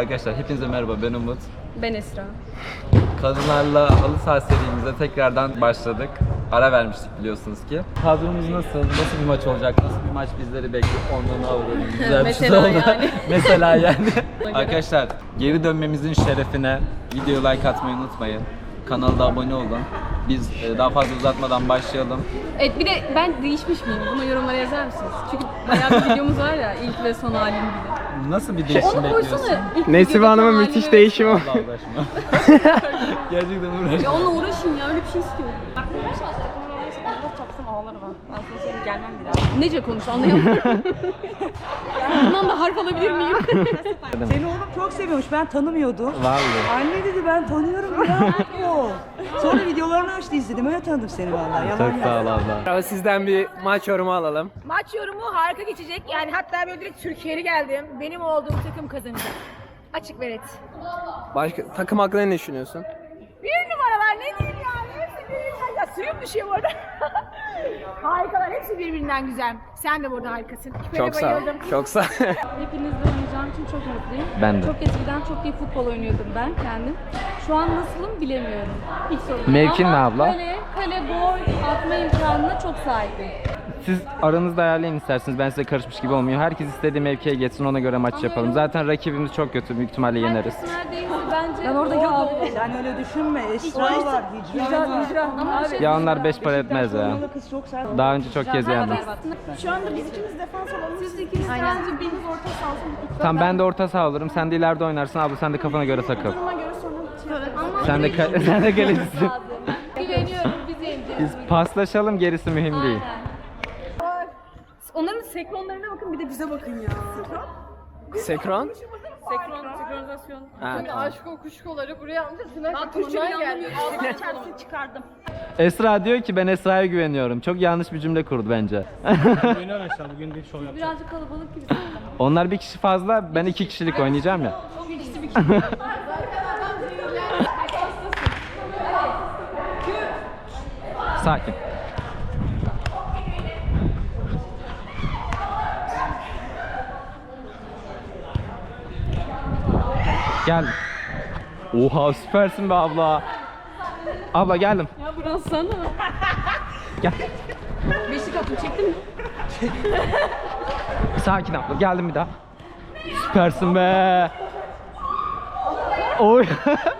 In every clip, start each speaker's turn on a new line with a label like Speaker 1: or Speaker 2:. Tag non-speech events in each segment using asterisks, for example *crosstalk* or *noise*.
Speaker 1: Arkadaşlar hepinize merhaba ben Umut.
Speaker 2: Ben Esra.
Speaker 1: Kadınlarla halı saha serimize tekrardan başladık. Ara vermiştik biliyorsunuz ki. Kadromuz nasıl? Nasıl bir maç olacak? Nasıl bir maç bizleri bekliyor? Ondan avradım. *laughs* Güzel bir şey
Speaker 2: Mesela
Speaker 1: oldu.
Speaker 2: yani. *laughs*
Speaker 1: Mesela yani. *laughs* Arkadaşlar geri dönmemizin şerefine videoya like atmayı unutmayın. Kanala da abone olun. Biz e, daha fazla uzatmadan başlayalım.
Speaker 2: Evet bir de ben değişmiş miyim? Bunu yorumlara yazar mısınız? Çünkü bayağı bir videomuz var ya ilk ve son halim gibi.
Speaker 1: Nasıl bir değişim
Speaker 2: Onu
Speaker 1: bekliyorsun?
Speaker 2: koysana. ilk
Speaker 3: Nesibe
Speaker 2: videodaki
Speaker 3: Hanım'ın müthiş değişimi.
Speaker 1: Allah uğraşma. *laughs* Gerçekten uğraşma.
Speaker 2: Ya onunla uğraşın ya öyle bir şey istiyorum. Nece konuş anlayamıyorum. *laughs* Bundan da harf alabilir miyim? *laughs*
Speaker 4: Seni oğlum çok seviyormuş. Ben tanımıyordum.
Speaker 1: Vallahi.
Speaker 4: Anne dedi ben tanıyorum ya. o. *laughs* Sonra videolarını açtı izledim. Öyle tanıdım seni vallahi. Yalan
Speaker 1: Çok
Speaker 4: yok.
Speaker 1: sağ ol abla.
Speaker 3: Sizden bir maç yorumu alalım.
Speaker 5: Maç yorumu harika geçecek. Yani hatta böyle direkt Türkiye'li geldim. Benim olduğum takım kazanacak. Açık ve net.
Speaker 3: Başka takım hakkında ne düşünüyorsun?
Speaker 5: Bir numaralar ne diyeyim yani. Ya suyum düşüyor bu *laughs* arada. Harikalar. Hepsi birbirinden güzel. Sen de burada harikasın. Küpene
Speaker 3: Çok sağ ol.
Speaker 5: bayıldım.
Speaker 3: Çok sağ ol. *laughs*
Speaker 2: Hepinizle oynayacağım için çok mutluyum.
Speaker 1: Ben de.
Speaker 2: Çok eskiden çok iyi futbol oynuyordum ben kendim. Şu an nasılım bilemiyorum. Hiç sorun yok.
Speaker 1: Mevkin
Speaker 2: Ama
Speaker 1: ne abla?
Speaker 2: Kale, kale gol atma imkanına çok sahibim.
Speaker 6: Siz aranızda ayarlayın isterseniz. Ben size karışmış gibi olmuyor. Herkes istediği mevkiye geçsin ona göre maç yapalım. Zaten rakibimiz çok kötü. Büyük ihtimalle yeneriz.
Speaker 2: Neredeyse bence
Speaker 4: Ben orada
Speaker 2: o
Speaker 4: yokum.
Speaker 2: abi.
Speaker 4: Sen öyle düşünme. Esra var. Hicra var.
Speaker 2: Ama şey-
Speaker 6: Ya onlar beş para etmez ya.
Speaker 4: Beşiktaşlı kız çok sert.
Speaker 6: Daha önce çok kez yendim.
Speaker 5: Şu anda biz ikimiz defans olalım.
Speaker 2: Siz ikiniz bence biriniz orta sahasın.
Speaker 6: Tamam ben de orta saha olurum. Sen de ileride oynarsın. Abla sen de kafana göre takıl.
Speaker 5: Duruma göre sonra
Speaker 2: Ama
Speaker 6: Sen de ka- *laughs* sen de kalecisin.
Speaker 2: Güveniyorum biz yeneceğiz.
Speaker 6: Biz paslaşalım gerisi mühim değil.
Speaker 5: Onların senkronlarına bakın bir de bize bakın ya.
Speaker 3: Sekron?
Speaker 2: Sekron, senkronizasyon.
Speaker 3: Ha,
Speaker 2: Böyle
Speaker 3: tamam.
Speaker 2: aşk o kuşkoları buraya alınca tırnak Türkçe'yi anlamıyorum. Ağzını çarpsın çıkardım.
Speaker 6: Esra diyor ki ben Esra'ya güveniyorum. Çok yanlış bir cümle kurdu bence.
Speaker 2: Birazcık kalabalık gibi. *laughs*
Speaker 6: Onlar bir kişi fazla. Ben iki kişilik oynayacağım ya. *laughs*
Speaker 2: Bir kişi. *laughs*
Speaker 6: Sakin. Gel. Oha süpersin be abla. Abla geldim.
Speaker 2: Ya burası sana.
Speaker 6: Gel.
Speaker 2: Beşik attım çektin mi? *laughs*
Speaker 6: Sakin abla. Geldim bir daha. Süpersin be. Oy. *laughs*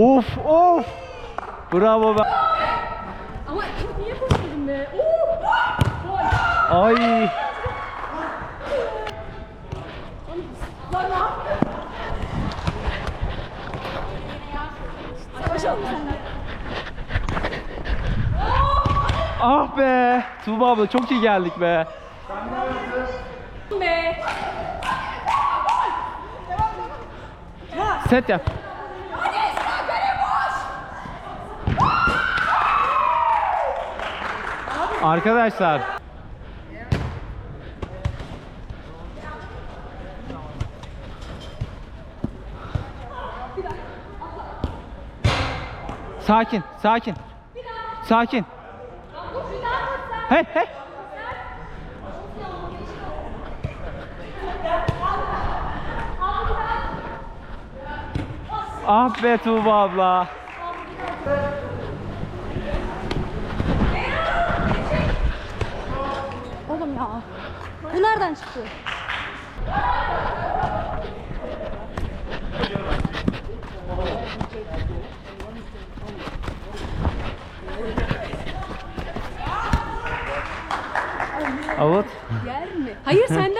Speaker 6: Of of. Bravo be.
Speaker 2: Ama niye koşmadın be?
Speaker 6: Ay. Ah be. Tuğba abla çok iyi geldik be. Set yap. Arkadaşlar Sakin, sakin. Sakin. Hey, hey. Ah be Tuğba abla.
Speaker 2: Oğlum ya. Bu nereden çıktı?
Speaker 6: Avut.
Speaker 2: Yer mi? Hayır senden.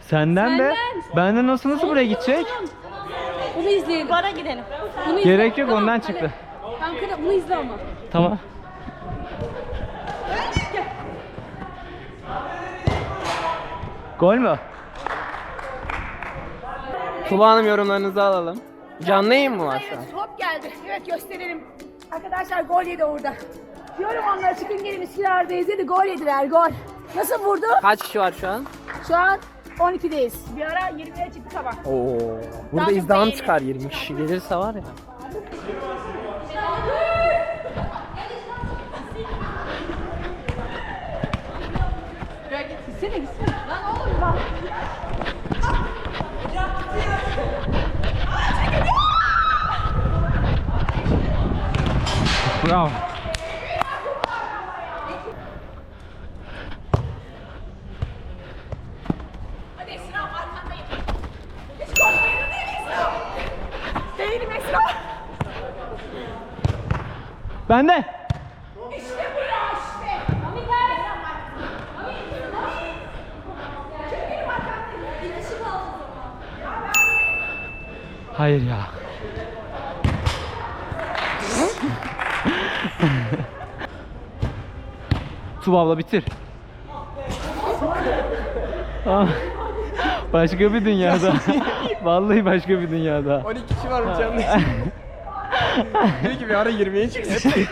Speaker 6: Senden.
Speaker 2: Senden.
Speaker 6: Benden nasıl nasıl buraya gidecek?
Speaker 2: Bunu izleyelim. Bara gidelim. Bunu izle.
Speaker 6: Gerek yok, ondan
Speaker 2: hadi.
Speaker 6: çıktı.
Speaker 2: Kanka bunu izle ama.
Speaker 6: Tamam. Gol mü?
Speaker 3: Tuba Hanım yorumlarınızı alalım. Canlı yayın mı var şu an?
Speaker 5: Top geldi. Evet gösterelim. Arkadaşlar gol yedi orada. Diyorum onlara çıkın gelin Üsküdar'da izledi. Gol yediler gol. Nasıl vurdu?
Speaker 3: Kaç kişi var şu an?
Speaker 5: Şu an 12'deyiz. Bir ara 20'ye çıktı sabah.
Speaker 3: Oo. Burada
Speaker 5: çok beğeni.
Speaker 3: çıkar 20 kişi gelirse var ya.
Speaker 5: Gitsene gitsene. Lan oğlum bak.
Speaker 6: Bravo.
Speaker 5: Hadi Esra arkandayım. Hiç korkmayın hadi Esra. Değilim Esra.
Speaker 6: Ben de.
Speaker 5: İşte bu ya işte. Mami gel. Mami. Mami. Kim benim arkamda? Bir kişi kaldı o zaman.
Speaker 6: Hayır ya. Tuba abla bitir. Ah, başka bir dünyada. *laughs* Vallahi başka bir dünyada.
Speaker 3: 12 kişi var canlı? *laughs* Diyor ki bir ara 20'ye çıksın. *laughs*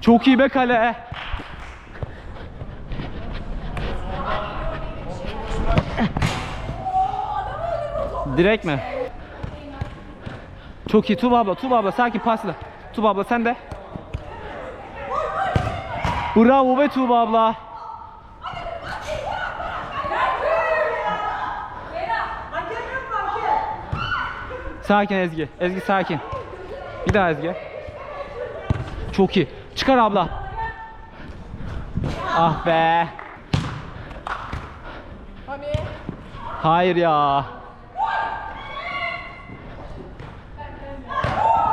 Speaker 6: Çok iyi be kale. Direkt mi? Çok iyi Tuba abla, Tuba abla sakin pasla. Tuba abla sen de. Bravo be Tuba abla. Sakin Ezgi. Ezgi sakin. Bir daha Ezgi. Çok iyi. Çıkar abla. Ah be. Hayır ya.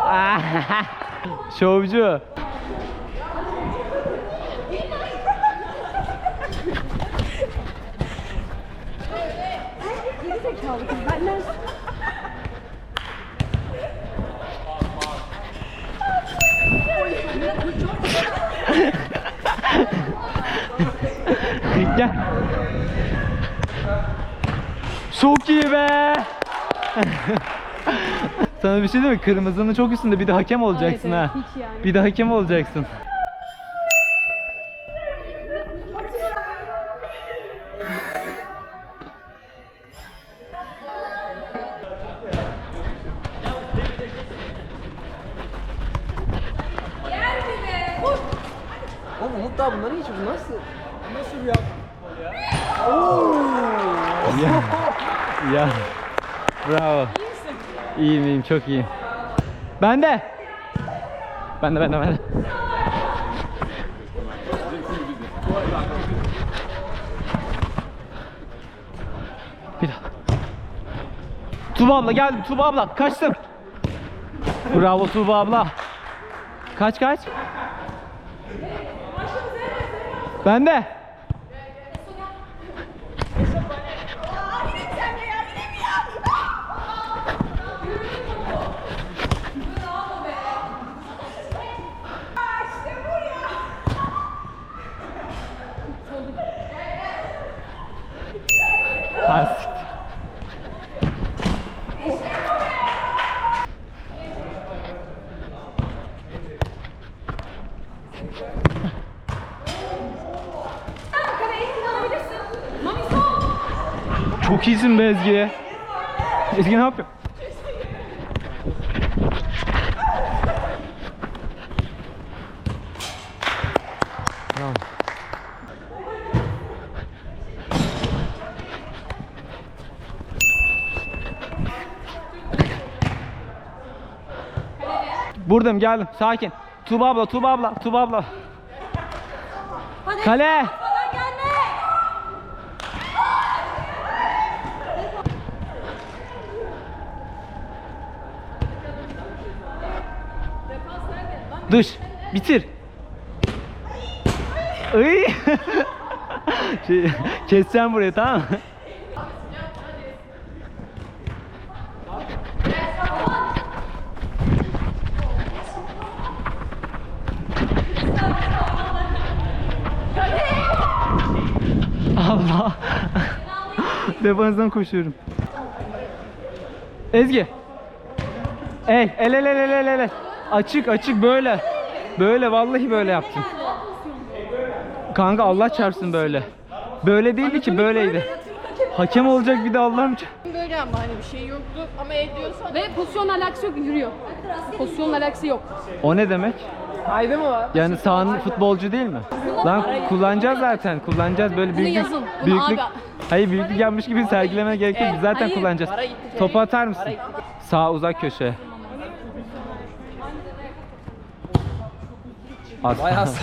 Speaker 6: *laughs* Şovcu. Gel. Çok iyi be. *laughs* Sana bir şey diyeyim mi? Kırmızının çok üstünde bir de hakem olacaksın
Speaker 2: evet,
Speaker 6: ha.
Speaker 2: hiç yani.
Speaker 6: Bir de hakem olacaksın.
Speaker 3: Oğlum Umut daha bunları hiç bu nasıl?
Speaker 6: Ya. ya. Bravo. İyiyim iyiyim çok iyiyim. Ben de. Ben de ben de ben de. Bir daha. Tuba abla geldim. Tuba abla kaçtım. Bravo Tuba abla. Kaç kaç? Ben de. Ha, siktir. İyisin be Ezgi. Ezgi ne yapıyor? Tamam. Buradayım geldim sakin. Tuba abla, Tuba abla, Tuba abla. Kale. Dış. Bitir. Ay. *laughs* şey, keseceğim burayı tamam mı? Allah. Defansdan koşuyorum. Ezgi. El, el, el, el, el, el, el. Açık, açık böyle. Böyle vallahi böyle yaptın. Kanka Allah çarpsın böyle. Böyle değildi ki böyleydi. Hakem olacak bir de Allah'ım.
Speaker 2: Böyle ama hani bir şey yoktu ama ediyorsa. Ve pozisyonla alakası yok yürüyor. Pozisyonla alakası yok.
Speaker 6: O ne demek?
Speaker 2: Kaydı mı var?
Speaker 6: Yani sahanın futbolcu değil mi? Lan kullanacağız zaten. Kullanacağız böyle büyüklük.
Speaker 2: yazın, bunu
Speaker 6: büyüklük.
Speaker 2: abi-
Speaker 6: Hayır büyüklük yapmış gibi sergilemene gerek yok. Biz zaten kullanacağız. Topu atar mısın? Sağ uzak köşe. Az. *laughs*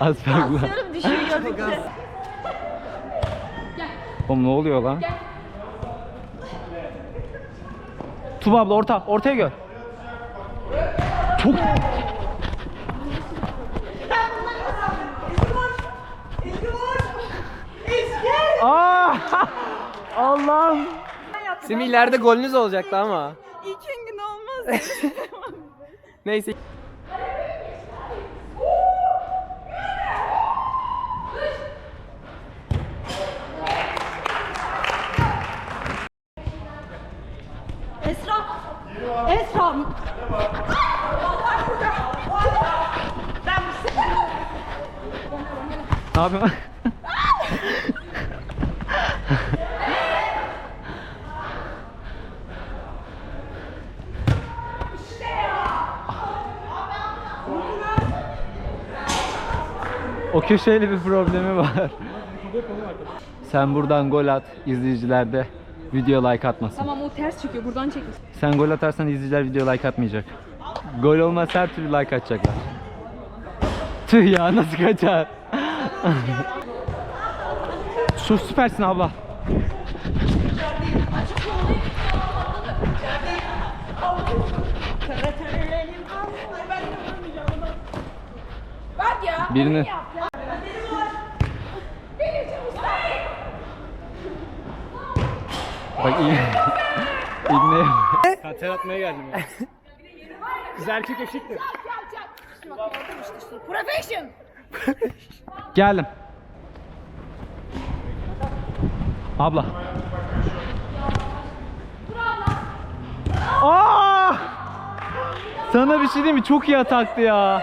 Speaker 6: Az farklı. Oğlum ne oluyor lan? Tuba abla orta, ortaya gör. Çok Aa! Allah'ım.
Speaker 3: Sizin ileride golünüz olacaktı ama.
Speaker 4: İlk gün olmaz. *laughs*
Speaker 3: Neyse.
Speaker 4: Esra.
Speaker 6: Ne yapıyorsun? O köşeyle bir problemi var. Sen buradan gol at, izleyiciler de video like atmasın.
Speaker 2: Tamam o ters çıkıyor. Buradan çekin.
Speaker 6: Sen gol atarsan izleyiciler video like atmayacak. Gol olmazsa her türlü like atacaklar. Tüh ya nasıl kaçar? Şu süpersin abla.
Speaker 5: Bak ya.
Speaker 6: Birini Bak iyi. *laughs* İbne.
Speaker 3: Kanter atmaya geldim ya. Güzel erkek eşittir.
Speaker 5: Profession.
Speaker 6: Geldim. Abla. Aa! Sana bir şey diyeyim mi? Çok iyi ataktı ya.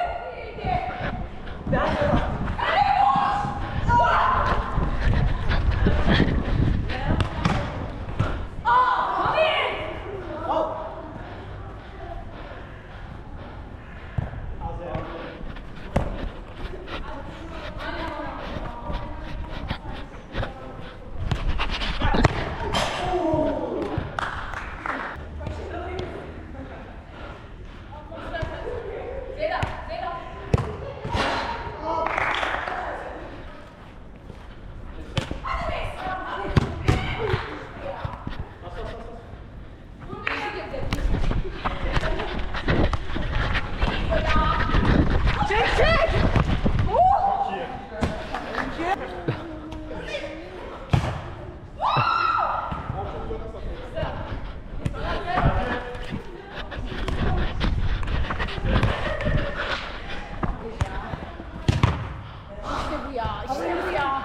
Speaker 5: İşte bu ya. İşte bu ya.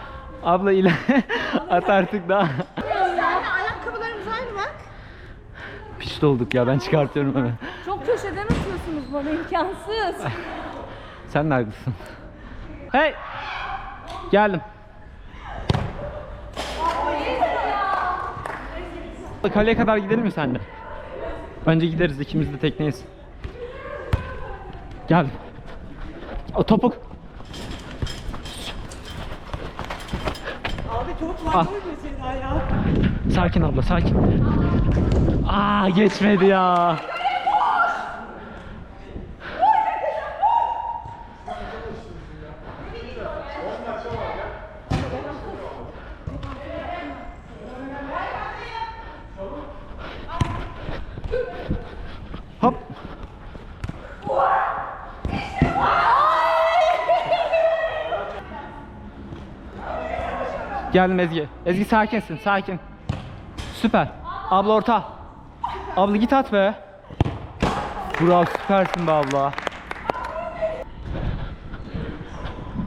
Speaker 6: Abla ile *laughs* at artık daha.
Speaker 5: Ayakkabılarımız aynı bak.
Speaker 6: Pişt olduk ya ben çıkartıyorum hemen.
Speaker 2: Çok köşeden atıyorsunuz bana imkansız.
Speaker 6: Sen neredesin? Hey! Geldim. Kaleye kadar gidelim mi senle? Bence gideriz ikimiz de tekneyiz. Geldim. O topuk.
Speaker 4: Abi çok
Speaker 6: Ah.
Speaker 4: farklı bir Seda ya.
Speaker 6: Sakin abla sakin. Aa geçmedi ya. Geldim Ezgi. Ezgi sakinsin, sakin. Süper. Abla orta. Abla git at be. Bravo süpersin be abla.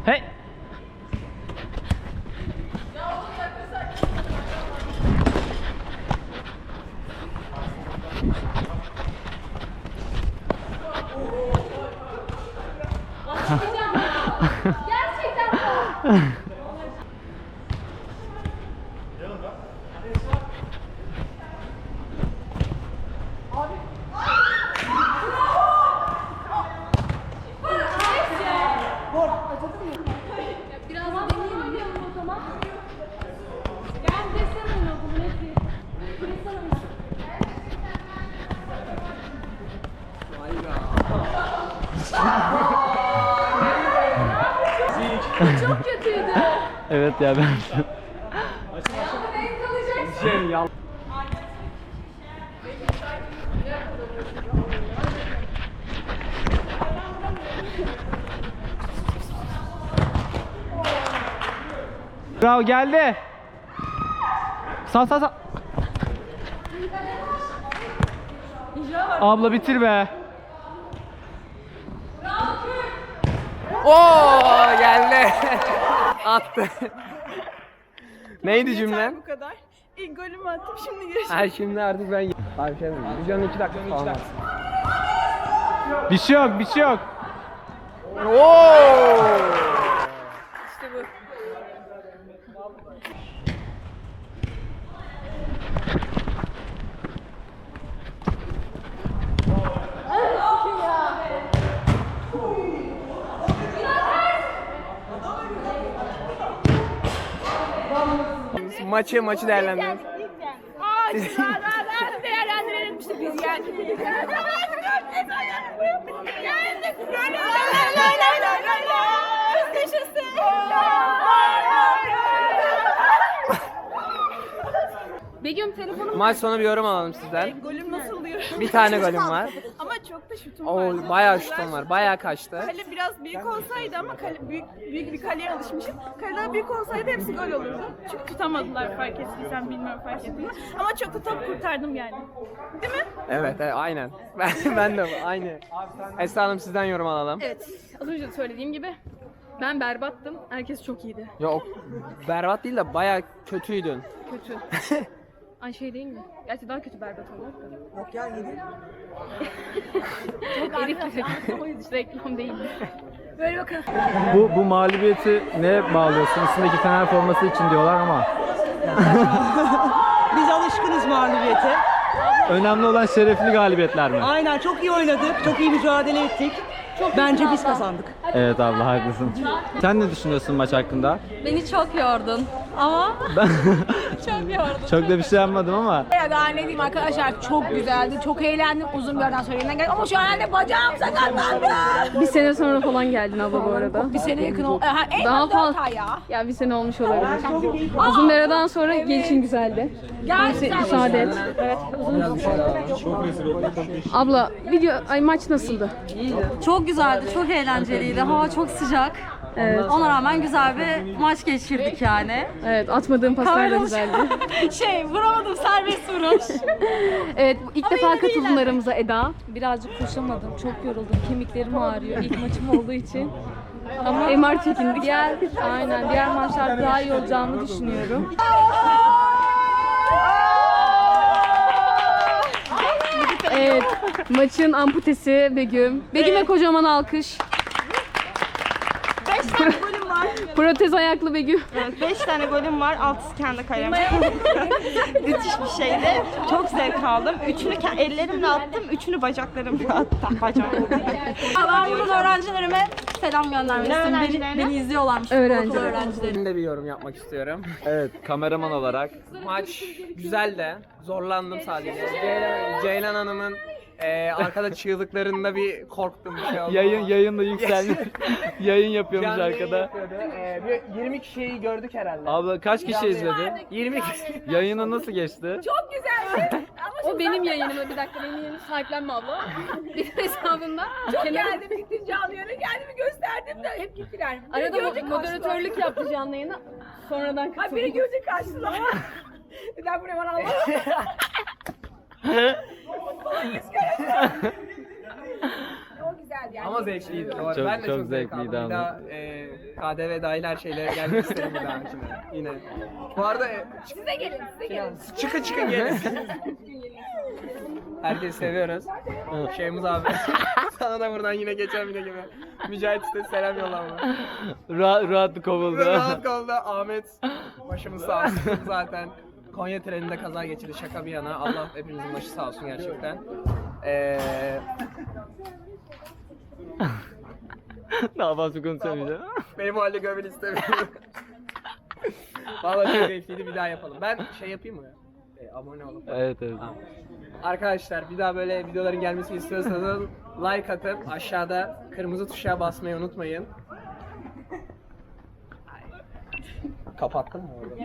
Speaker 6: Hey.
Speaker 5: Gerçekten *laughs*
Speaker 2: Çok kötüydü.
Speaker 6: Evet ya ben. Bravo geldi. Sağ sağ sağ. Abla bitir be.
Speaker 3: Oo geldi. *laughs* Attı. Neydi cümlem?
Speaker 7: bu kadar. İlk golümü attım şimdi görüşürüz.
Speaker 3: Her şimdi artık ben... Abi şey mi? Videonun 2 dakika falan.
Speaker 6: Bir şey yok bir şey yok.
Speaker 3: Oo!
Speaker 7: İşte bu.
Speaker 3: Maçı maçı değerlendirelim.
Speaker 5: Aa, şunlardan değerlendirelim işte biz. Yendik. Lay lay lay lay lay lay lay. Yaşasın.
Speaker 2: Begüm telefonum
Speaker 3: Maç sonu bir yorum alalım sizden.
Speaker 7: Golüm nasıl diyor.
Speaker 3: Bir tane *laughs* golüm var.
Speaker 7: Ama çok da şutum
Speaker 3: Oo
Speaker 7: var.
Speaker 3: bayağı şutum var. Bayağı kaçtı.
Speaker 7: Kale biraz büyük olsaydı ama kale büyük, büyük bir kaleye alışmışım. Kale daha büyük olsaydı hepsi gol olurdu. Çünkü tutamadılar fark ettiysen bilmiyorum fark ettin mi? Ama çok da top kurtardım yani. Değil mi?
Speaker 3: Evet, evet aynen. *laughs* Ben, ben de aynı. Esra Hanım sizden yorum alalım.
Speaker 2: Evet, az önce de söylediğim gibi ben berbattım. Herkes çok iyiydi.
Speaker 3: Yok berbat değil de bayağı kötüydün.
Speaker 2: Kötü. *laughs* Ay şey değil mi? Gerçi daha kötü berbat da.
Speaker 4: Yok ya yedi.
Speaker 2: Çok Elif bir reklam. O yüzden reklam değil. Böyle bakalım.
Speaker 6: Bu bu mağlubiyeti neye bağlıyorsun? Üstündeki Fener forması için diyorlar ama *laughs*
Speaker 4: Biz alışkınız mağlubiyete.
Speaker 6: önemli olan şerefli galibiyetler mi?
Speaker 4: Aynen çok iyi oynadık. Çok iyi mücadele ettik. Bence biz kazandık.
Speaker 6: Evet abla haklısın. Sen ne düşünüyorsun maç hakkında?
Speaker 2: Beni çok yordun. Ama
Speaker 6: Ben
Speaker 2: çok yordun.
Speaker 6: çok da bir şey yapmadım ama
Speaker 5: Ya daha ne diyeyim arkadaşlar çok güzeldi. Çok eğlendim. Uzun bir aradan sonra yeniden geldim. Ama şu an de bacağım sakatlandı.
Speaker 2: Bir sene sonra falan geldin abla bu arada.
Speaker 5: Bir sene yakın oldu. Ha, en
Speaker 2: Daha fazla-
Speaker 5: ya.
Speaker 2: Ya bir sene olmuş olabilir. Uzun bir aradan sonra gelişin güzeldi. Neyse, müsaade et. Evet. Abla video ay maç nasıldı?
Speaker 8: Çok güzeldi, çok eğlenceliydi. Hava çok sıcak.
Speaker 2: Evet.
Speaker 8: Ona rağmen güzel bir maç geçirdik yani.
Speaker 2: Evet atmadığım paslar da güzeldi. *laughs*
Speaker 8: şey, vuramadım serbest vuruş.
Speaker 2: Evet ilk defa
Speaker 8: yine de
Speaker 2: katıldın aramıza Eda.
Speaker 8: Birazcık koşamadım, çok yoruldum. Kemiklerim ağrıyor ilk maçım olduğu için.
Speaker 2: Ama MR çekindik. Diğer, aynen diğer maçlarda daha iyi olacağını düşünüyorum. Evet, maçın amputesi Begüm. Begüm'e kocaman alkış.
Speaker 7: 5 tane golüm var.
Speaker 2: Protez ayaklı Begüm.
Speaker 7: Evet 5 tane golüm var. Altısı kendi kalem. *laughs* Müthiş bir şeydi. Çok zevk aldım. Üçünü ke- ellerimle attım. Üçünü bacaklarımla *laughs* attım. Bacağım.
Speaker 8: Ben buradan öğrencilerime selam göndermek
Speaker 7: Ne
Speaker 8: istiyorum. Beni,
Speaker 7: öğrencilerine?
Speaker 8: beni izliyorlarmış.
Speaker 2: Öğrenci.
Speaker 8: Okul öğrencileri.
Speaker 3: Ben de bir yorum yapmak istiyorum.
Speaker 6: evet kameraman olarak
Speaker 3: Maç güzel de zorlandım sadece. Ceylan, Ceylan Hanım'ın eee, arkada çığlıklarında bir korktum bir şey oldu.
Speaker 6: yayın
Speaker 3: ama.
Speaker 6: yayında yükselmiş. *laughs* yayın yapıyormuş
Speaker 3: Canlı yayın
Speaker 6: arkada.
Speaker 3: yapıyordu. Eee, bir 20 kişiyi gördük herhalde.
Speaker 6: Abla kaç kişi izledi?
Speaker 3: 20 kişi.
Speaker 6: Yayını nasıl geçti?
Speaker 5: Çok güzeldi. Ama
Speaker 2: O benim yayınım. Bir dakika benim yayınımı sahiplenme abla. *laughs* Bir hesabında.
Speaker 5: çok geldim. Gittim canlı yayına kendimi gösterdim de hep gittiler. Biri
Speaker 2: Arada mo- moderatörlük yaptı canlı yayına. Sonradan
Speaker 5: Ay
Speaker 2: katıldı.
Speaker 5: beni görecek karşılar. *laughs* Bir daha buraya bana Allah. Çok güzeldi yani.
Speaker 3: Ama zevkliydi. Doğru.
Speaker 6: Çok-
Speaker 3: ben de
Speaker 6: çok
Speaker 3: çok, zevk
Speaker 6: zevkliydi
Speaker 3: aldım. Bir daha eee KDV dahil her şeylere gelmek isterim bir daha şimdi. Yine. Bu arada e,
Speaker 5: Siz de gelin, siz de gelin.
Speaker 3: çıkın çıkın gelin. Herkesi seviyoruz. Şeyimiz abi. *laughs* Sana da buradan yine geçen video gibi. Mücahit işte selam yollama.
Speaker 6: Rahat rahat kovuldu.
Speaker 3: Rahat kolda Ahmet. Başımız sağ olsun zaten. Konya treninde kaza geçirdi şaka bir yana. Allah hepimizin başı sağ olsun gerçekten. Ee, *laughs*
Speaker 6: Daha fazla konuşamayacağım.
Speaker 3: benim bu halde görmeni istemiyorum. *laughs* Vallahi çok keyifliydi bir daha yapalım. Ben şey yapayım mı? E, abone olun.
Speaker 1: Evet evet.
Speaker 3: Arkadaşlar bir daha böyle videoların gelmesini istiyorsanız like atıp aşağıda kırmızı tuşa basmayı unutmayın. Kapattın mı orada?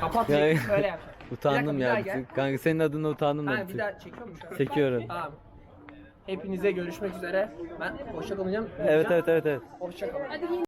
Speaker 3: Kapat
Speaker 1: Ya-
Speaker 3: şöyle yap. Bir
Speaker 1: Utandım
Speaker 3: dakika, bir
Speaker 1: ya.
Speaker 3: daha gel.
Speaker 1: Kanka senin adına utandım
Speaker 3: Ha,
Speaker 1: da.
Speaker 3: bir daha çekiyor şu an?
Speaker 1: Çekiyorum.
Speaker 3: Tamam. Hepinize görüşmek üzere. Ben hoşça kalacağım.
Speaker 1: Evet evet evet evet.
Speaker 3: Hoşça kalın.